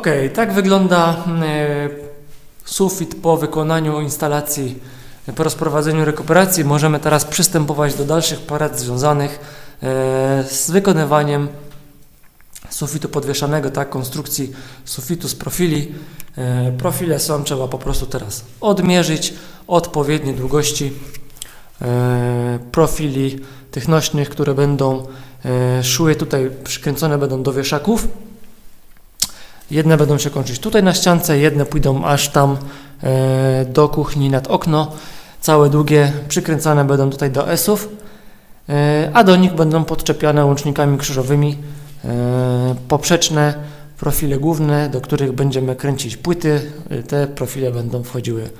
Ok, tak wygląda e, sufit po wykonaniu instalacji, e, po rozprowadzeniu rekuperacji. Możemy teraz przystępować do dalszych prac związanych e, z wykonywaniem sufitu podwieszanego, tak, konstrukcji sufitu z profili. Profile są, trzeba po prostu teraz odmierzyć odpowiednie długości profili tych nośnych, które będą szły tutaj, przykręcone będą do wieszaków. Jedne będą się kończyć tutaj na ściance, jedne pójdą aż tam e, do kuchni nad okno. Całe długie przykręcane będą tutaj do S-ów, e, a do nich będą podczepiane łącznikami krzyżowymi e, poprzeczne profile główne, do których będziemy kręcić płyty. Te profile będą wchodziły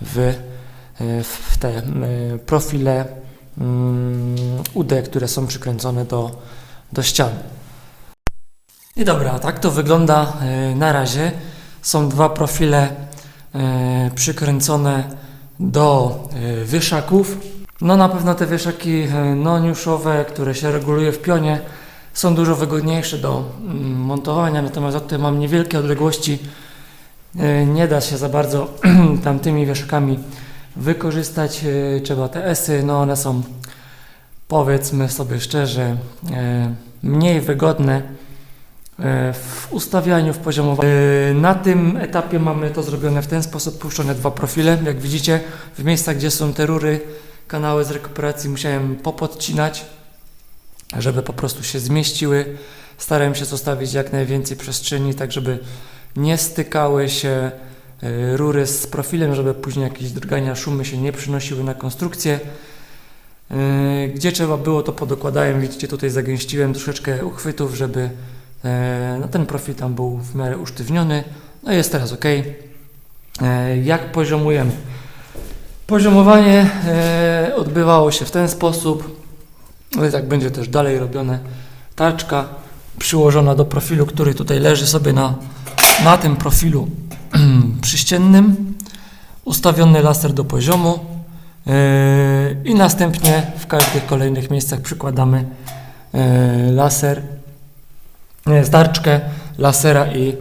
w, w te profile mm, UD, które są przykręcone do, do ścian. I dobra, tak to wygląda e, na razie. Są dwa profile e, przykręcone do e, wieszaków. No na pewno te wieszaki noniuszowe, które się reguluje w pionie, są dużo wygodniejsze do mm, montowania, natomiast ja tutaj mam niewielkie odległości. Nie da się za bardzo tamtymi wieszakami wykorzystać. Trzeba te esy, no one są powiedzmy sobie szczerze mniej wygodne w ustawianiu, w poziomowaniu. E, Na tym etapie mamy to zrobione w ten sposób, puszczone dwa profile. Jak widzicie, w miejscach, gdzie są te rury, kanały z rekuperacji musiałem popodcinać, żeby po prostu się zmieściły. Starałem się zostawić jak najwięcej przestrzeni, tak żeby nie stykały się e, rury z profilem, żeby później jakieś drgania, szumy się nie przynosiły na konstrukcję. E, Gdzie trzeba było, to podokładałem. Widzicie, tutaj zagęściłem troszeczkę uchwytów, żeby e, no, ten profil tam był w miarę usztywniony. No jest teraz ok. Jak poziomujemy? Poziomowanie e, odbywało się w ten sposób. Ale tak będzie też dalej robione. Tarczka przyłożona do profilu, który tutaj leży sobie na, na tym profilu przyściennym. Ustawiony laser do poziomu. I następnie w każdych kolejnych miejscach przykładamy laser, nie, starczkę lasera i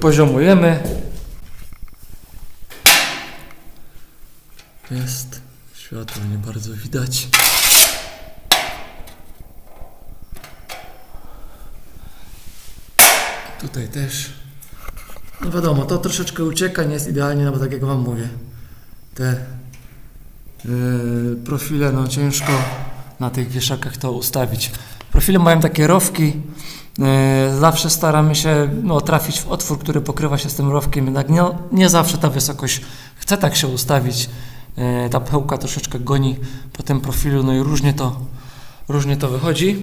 poziomujemy. Jest światło, nie bardzo widać. Tutaj też. No wiadomo, to troszeczkę ucieka, nie jest idealnie, no bo tak jak Wam mówię, te Yy, profile, no ciężko na tych wieszakach to ustawić. Profile mają takie rowki. Yy, zawsze staramy się no, trafić w otwór, który pokrywa się z tym rowkiem. Jednak nie, nie zawsze ta wysokość chce tak się ustawić. Yy, ta pełka troszeczkę goni po tym profilu, no i różnie to, różnie to wychodzi.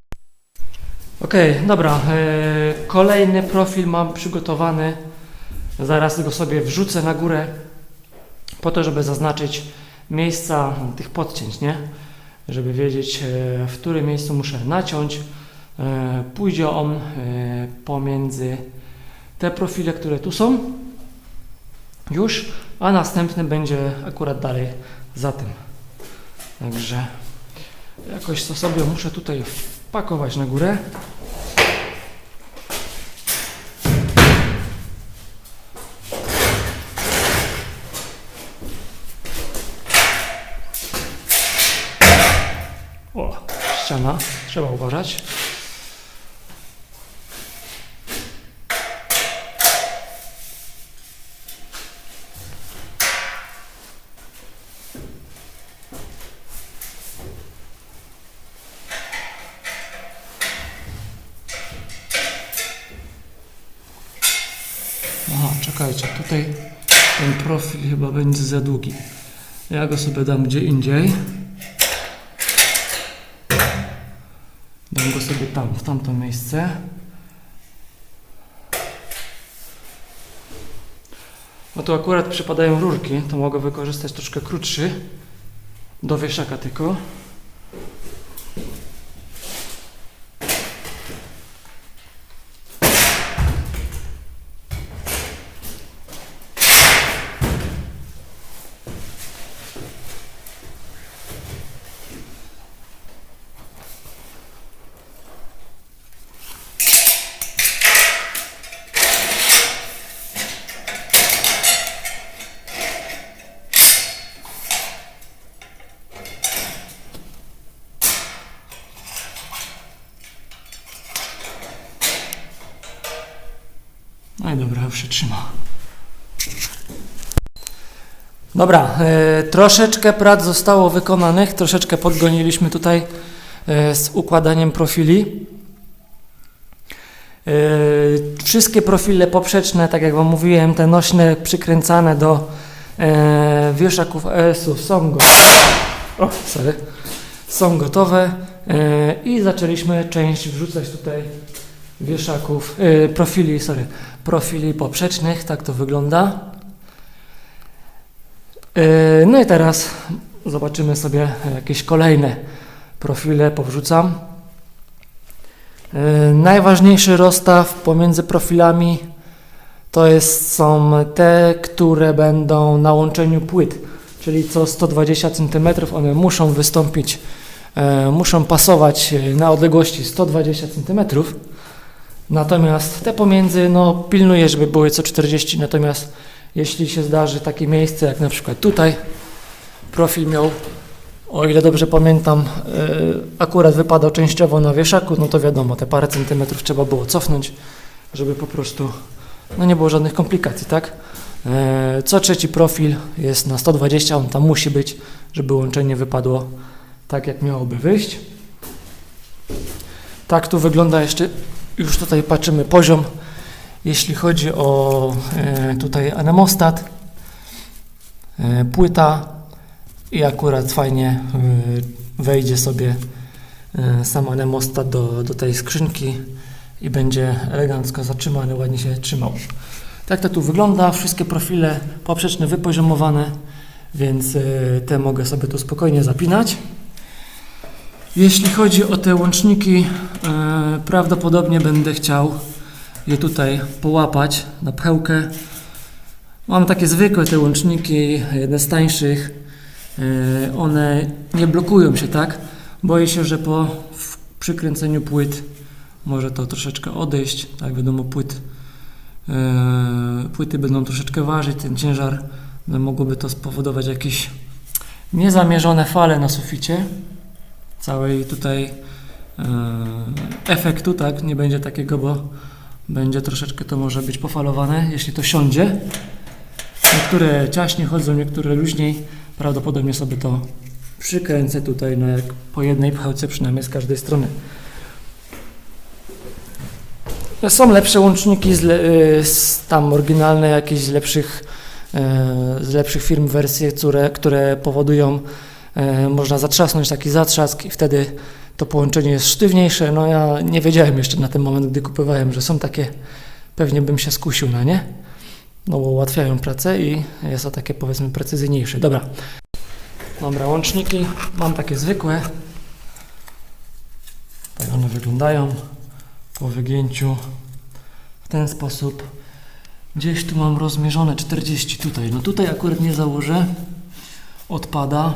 Ok, dobra. Yy, kolejny profil mam przygotowany. Zaraz go sobie wrzucę na górę po to, żeby zaznaczyć miejsca tych podcięć, nie? Żeby wiedzieć, e, w którym miejscu muszę naciąć. E, Pójdzie on e, pomiędzy te profile, które tu są już, a następny będzie akurat dalej za tym. Także jakoś to sobie muszę tutaj wpakować na górę. O, ściana, trzeba uważać. Tutaj ten profil chyba będzie za długi. Ja go sobie dam gdzie indziej. Dam go sobie tam, w tamto miejsce. No tu akurat przypadają rurki, to mogę wykorzystać troszkę krótszy do wieszaka tylko. Już się trzyma. Dobra, e, troszeczkę prac zostało wykonanych, troszeczkę podgoniliśmy tutaj e, z układaniem profili. E, wszystkie profile poprzeczne, tak jak Wam mówiłem, te nośne przykręcane do e, wieszaków ES-ów są, go o, sorry, są gotowe e, i zaczęliśmy część wrzucać tutaj wieszaków, e, profili, sorry, profili poprzecznych, tak to wygląda. E, No i teraz zobaczymy sobie jakieś kolejne profile, powrzucam. E, Najważniejszy rozstaw pomiędzy profilami to jest, są te, które będą na łączeniu płyt, czyli co 120 cm one muszą wystąpić, e, muszą pasować e, na odległości 120 cm. Natomiast te pomiędzy, no pilnuję, żeby były co 40, natomiast jeśli się zdarzy takie miejsce, jak na przykład tutaj, profil miał, o ile dobrze pamiętam, yy, akurat wypadał częściowo na wieszaku, no to wiadomo, te parę centymetrów trzeba było cofnąć, żeby po prostu, no nie było żadnych komplikacji, tak? Yy, co trzeci profil jest na 120, on tam musi być, żeby łączenie wypadło tak, jak miałoby wyjść. Tak tu wygląda jeszcze, już tutaj patrzymy poziom, jeśli chodzi o e, tutaj anemostat, e, płyta i akurat fajnie e, wejdzie sobie sam anemostat do, do tej skrzynki i będzie elegancko zatrzymany, ładnie się trzymał. Tak to tu wygląda, wszystkie profile poprzeczne wypoziomowane, więc te mogę sobie tu spokojnie zapinać. Jeśli chodzi o te łączniki, e, prawdopodobnie będę chciał je tutaj połapać na pchełkę. Mam takie zwykłe te łączniki, jedne z tańszych. Yy, One nie blokują się tak. Boję się, że po przykręceniu płyt może to troszeczkę odejść. Tak wiadomo, płyt, yy, płyty będą troszeczkę ważyć, ten ciężar no, mogłoby to spowodować jakieś niezamierzone fale na suficie. Całej tutaj yy, efektu, tak, nie będzie takiego, bo będzie troszeczkę to może być pofalowane, jeśli to siądzie. Niektóre ciaśnie chodzą, niektóre luźniej. Prawdopodobnie sobie to przykręcę tutaj no jak po jednej pchełce przynajmniej z każdej strony. Są lepsze łączniki, z, le, y, z tam oryginalne jakieś z lepszych, e, z lepszych firm wersje, które, które powodują, e, można zatrzasnąć taki zatrzask i wtedy to połączenie jest sztywniejsze. No ja nie wiedziałem jeszcze na ten moment, gdy kupowałem, że są takie, pewnie bym się skusił na nie, no bo ułatwiają pracę i jest to takie powiedzmy precyzyjniejsze. Dobra. Dobra, łączniki mam takie zwykłe. Tak one wyglądają po wygięciu w ten sposób. Gdzieś tu mam rozmierzone 40 tutaj. No tutaj akurat nie założę. Odpada.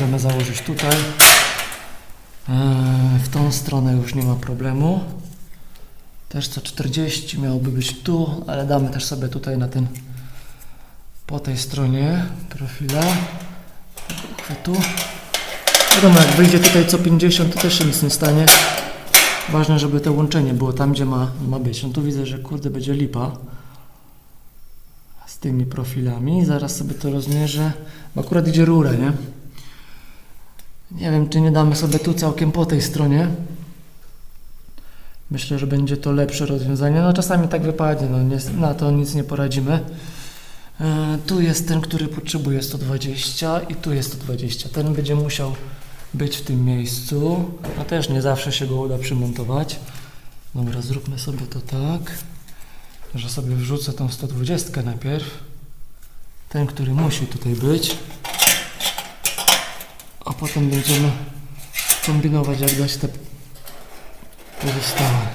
Możemy założyć tutaj. Eee, W tą stronę już nie ma problemu. Też co 40 miałoby być tu, ale damy też sobie tutaj na ten po tej stronie profila chwytu. Wiadomo, jak wyjdzie tutaj co 50, to też się nic nie stanie. Ważne, żeby to łączenie było tam, gdzie ma, ma być. No tu widzę, że kurde będzie lipa z tymi profilami. Zaraz sobie to rozmierzę. Bo akurat idzie rura, nie? Nie wiem, czy nie damy sobie tu całkiem po tej stronie. Myślę, że będzie to lepsze rozwiązanie. No czasami tak wypadnie, no nie, na to nic nie poradzimy. E, tu jest ten, który potrzebuje 120 i tu jest 120. Ten będzie musiał być w tym miejscu. No też nie zawsze się go uda przymontować. Dobra, zróbmy sobie to tak, że sobie wrzucę tą 120 najpierw. Ten, który musi tutaj być. Potem będziemy kombinować, jak dać te pozostałe.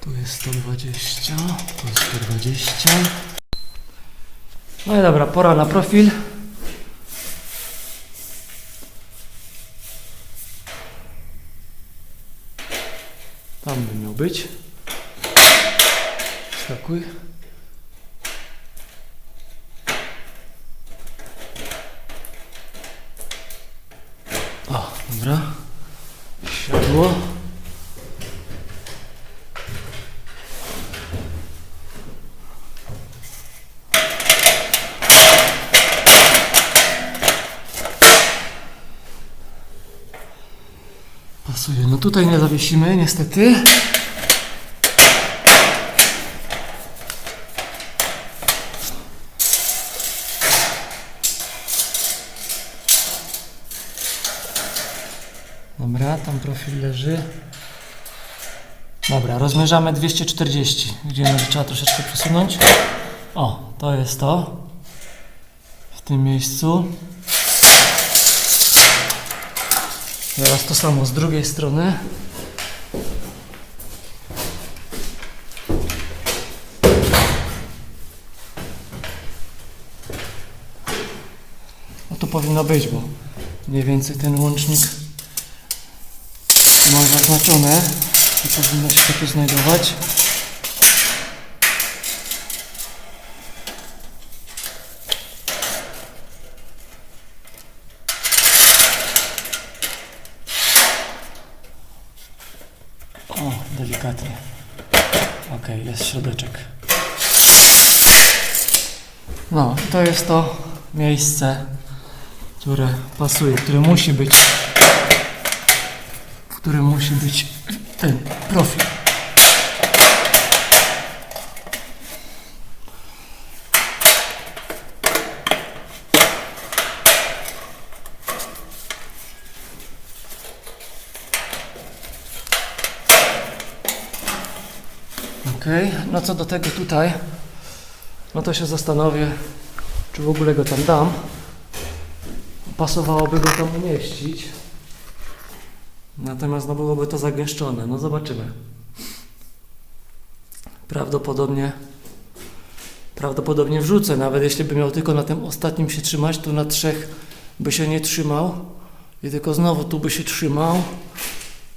Tu jest 120, tu jest 120. No i dobra, pora na profil. Tam by miał być. Skakuj. Dobra. Siadło. Pasuje. No tutaj nie zawiesimy, niestety. Dobra, tam profil leży. Dobra, rozmierzamy 240. Widzimy, że trzeba troszeczkę przesunąć. O, to jest to. W tym miejscu. Teraz to samo z drugiej strony. No to powinno być, bo mniej więcej ten łącznik zaznaczone, że powinno się to tu znajdować. O, delikatnie. Ok, jest środeczek. No, to jest to miejsce, które pasuje, które musi być którym musi być ten profil. Ok, no co do tego tutaj, no to się zastanowię, czy w ogóle go tam dam. Pasowałoby go tam umieścić. Natomiast no byłoby to zagęszczone. No zobaczymy. Prawdopodobnie prawdopodobnie wrzucę, nawet jeśli by miał tylko na tym ostatnim się trzymać, to na trzech by się nie trzymał i tylko znowu tu by się trzymał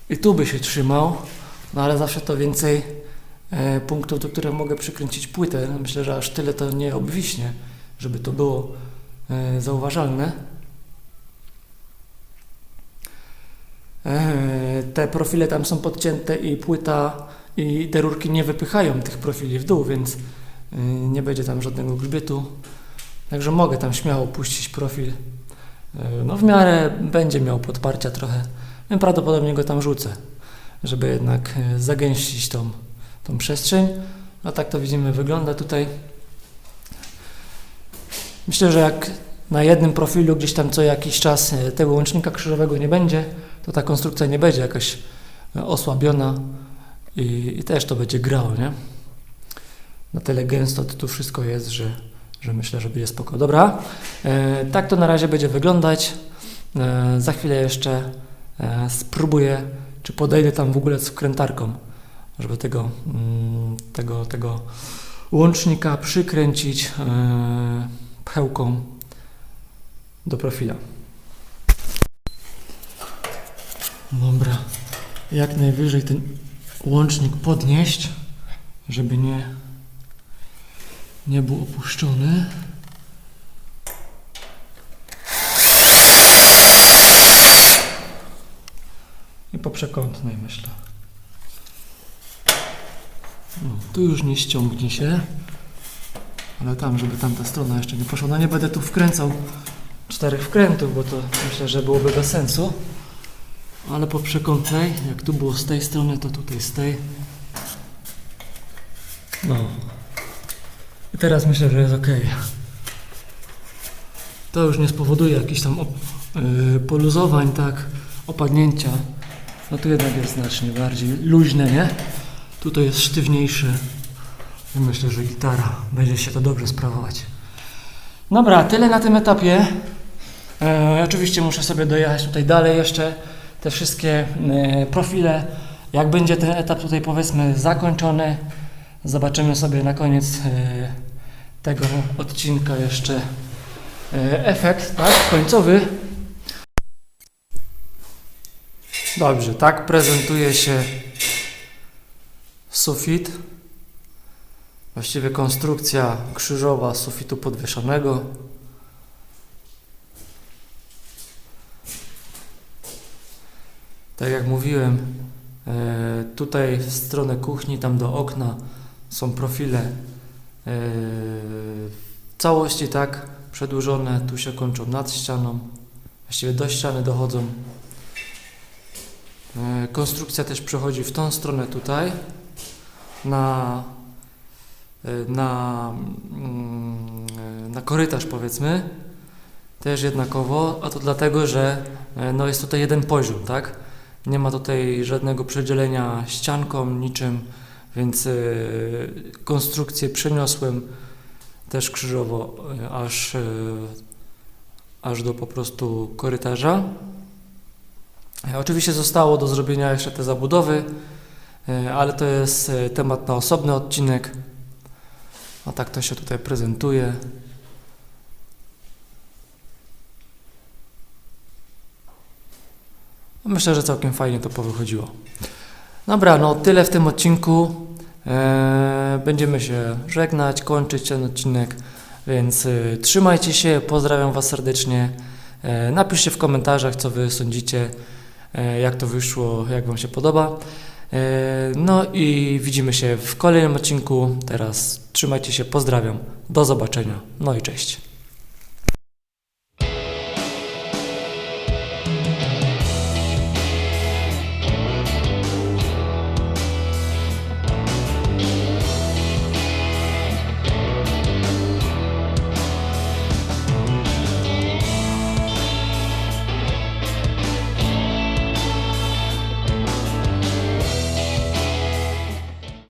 i tu by się trzymał, no ale zawsze to więcej e, punktów, do których mogę przykręcić płytę. Myślę, że aż tyle to nie obwiśnie, żeby to było e, zauważalne. Te profile tam są podcięte i płyta i te rurki nie wypychają tych profili w dół, więc e, nie będzie tam żadnego grzbietu. Także mogę tam śmiało puścić profil. E, No w miarę będzie miał podparcia trochę. Prawdopodobnie go tam rzucę, żeby jednak e, zagęścić tą, tą przestrzeń. No tak to widzimy wygląda tutaj. Myślę, że jak na jednym profilu gdzieś tam co jakiś czas e, tego łącznika krzyżowego nie będzie, to ta konstrukcja nie będzie jakaś e, osłabiona i, i też to będzie grało, nie? Na tyle gęsto to tu wszystko jest, że, że myślę, że będzie spoko. Dobra, e, tak to na razie będzie wyglądać. E, za chwilę jeszcze e, spróbuję, czy podejdę tam w ogóle z wkrętarką, żeby tego, mm, tego, tego łącznika przykręcić e, pchełką do profila. Dobra, jak najwyżej ten łącznik podnieść, żeby nie, nie był opuszczony. I po przekątnej myślę. No, tu już nie ściągnie się, ale tam, żeby tamta strona jeszcze nie poszła. No nie będę tu wkręcał czterech wkrętów, bo to myślę, że byłoby bez sensu. Ale po przekątnej, jak tu było z tej strony, to tutaj z tej. No. I teraz myślę, że jest ok. To już nie spowoduje jakichś tam yy, poluzowań, tak, opadnięcia. No tu jednak jest znacznie bardziej luźne, nie? Tutaj jest sztywniejszy. I myślę, że gitara będzie się to dobrze sprawować. Dobra, tyle na tym etapie. E, oczywiście muszę sobie dojechać tutaj dalej jeszcze te wszystkie e, profile. Jak będzie ten etap tutaj powiedzmy zakończony, zobaczymy sobie na koniec e, tego odcinka jeszcze e, efekt, tak, końcowy. Dobrze, tak prezentuje się sufit. Właściwie konstrukcja krzyżowa sufitu podwieszonego. Tak jak mówiłem, e, tutaj w stronę kuchni, tam do okna są profile e, w całości tak przedłużone, tu się kończą nad ścianą, właściwie do ściany dochodzą. E, Konstrukcja też przechodzi w tą stronę tutaj, na, na, mm, na korytarz powiedzmy, też jednakowo, a to dlatego, że no jest tutaj jeden poziom, tak? Nie ma tutaj żadnego przedzielenia ścianką, niczym, więc e, konstrukcję przeniosłem też krzyżowo e, aż, e, aż do po prostu korytarza. Oczywiście zostało do zrobienia jeszcze te zabudowy, ale to jest temat na osobny odcinek. A tak to się tutaj prezentuje. Myślę, że całkiem fajnie to powychodziło. Dobra, no tyle w tym odcinku. E, będziemy się żegnać, kończyć ten odcinek, więc e, trzymajcie się, pozdrawiam Was serdecznie. E, napiszcie w komentarzach, co Wy sądzicie, e, jak to wyszło, jak Wam się podoba. E, no i widzimy się w kolejnym odcinku. Teraz trzymajcie się, pozdrawiam, do zobaczenia, no i cześć.